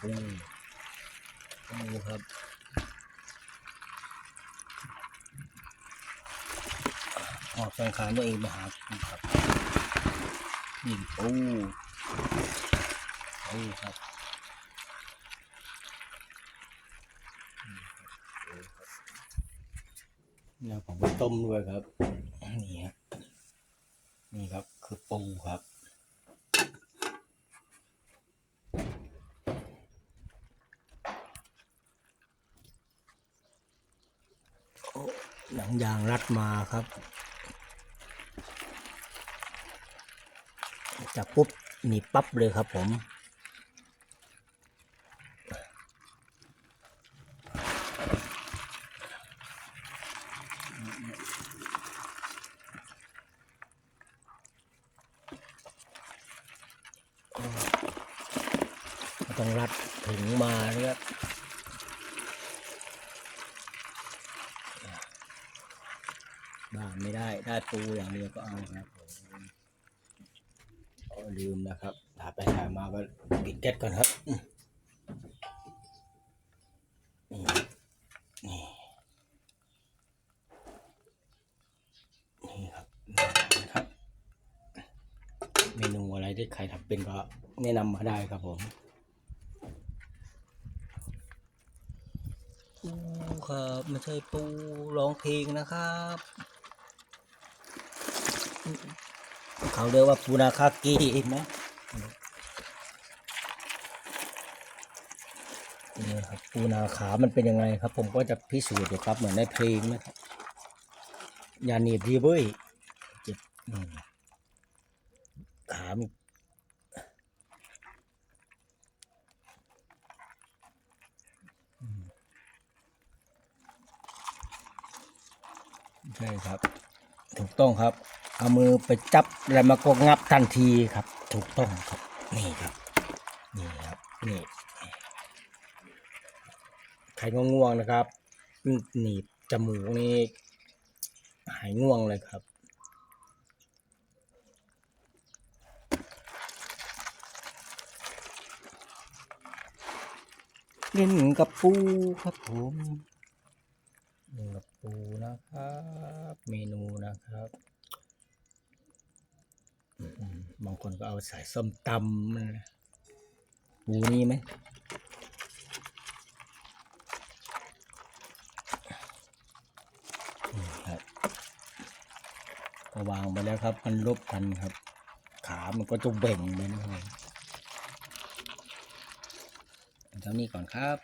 ปูปูครับออกแข่งขันตัวเองมาหาปูครับนี่ปูปูครับเนี่ยผมไปต้มด้วยครับ นี่ครับนี่ครับคือปูครับ หนังยางรัดมาครับ จับปุ๊บหนีปั๊บเลยครับผมต้องรัดถึงมานะครับ บ้านไม่ได้ได้ปูอย่างเดียวก็เอาครับผมลืมนะครับถ่ายไปถ่ายมาก็ปิดแก๊สก่อนครับนี่นี่ครับนี่ครับ เมนูอะไรที่ใครทำเป็นก็แนะนำมาได้ครับผมปูครับไม่ใช่ปูร้องเพลงนะครับ เขาเรียกว่าปูนาคากินะนี่ครับปูนาขามันเป็นยังไงครับ ผมก็จะพิสูจน์อยู่ครับ เหมือนในเพลงนะครับอย่าหนีบดีเว้ยเจ็บขามใช่ครับ ถูกต้องครับ เอามือไปจับแล้วมันก็งับทันทีครับ ถูกต้องครับ นี่ครับ นี่ครับนี่ใครง่วงๆนะครับหนีบจมูกนี่หายง่วงเลยครับเล่นกับปูครับผมเล่นกับปูนะครับ เมนูนะครับ บางคนก็เอาใส่ส้มตำนะปูนี่ไหมครับก็วางไปแล้วครับ มันลบกันครับ ขามันก็จะเบ่งไปนะครับเท่านี้ก่อนครับ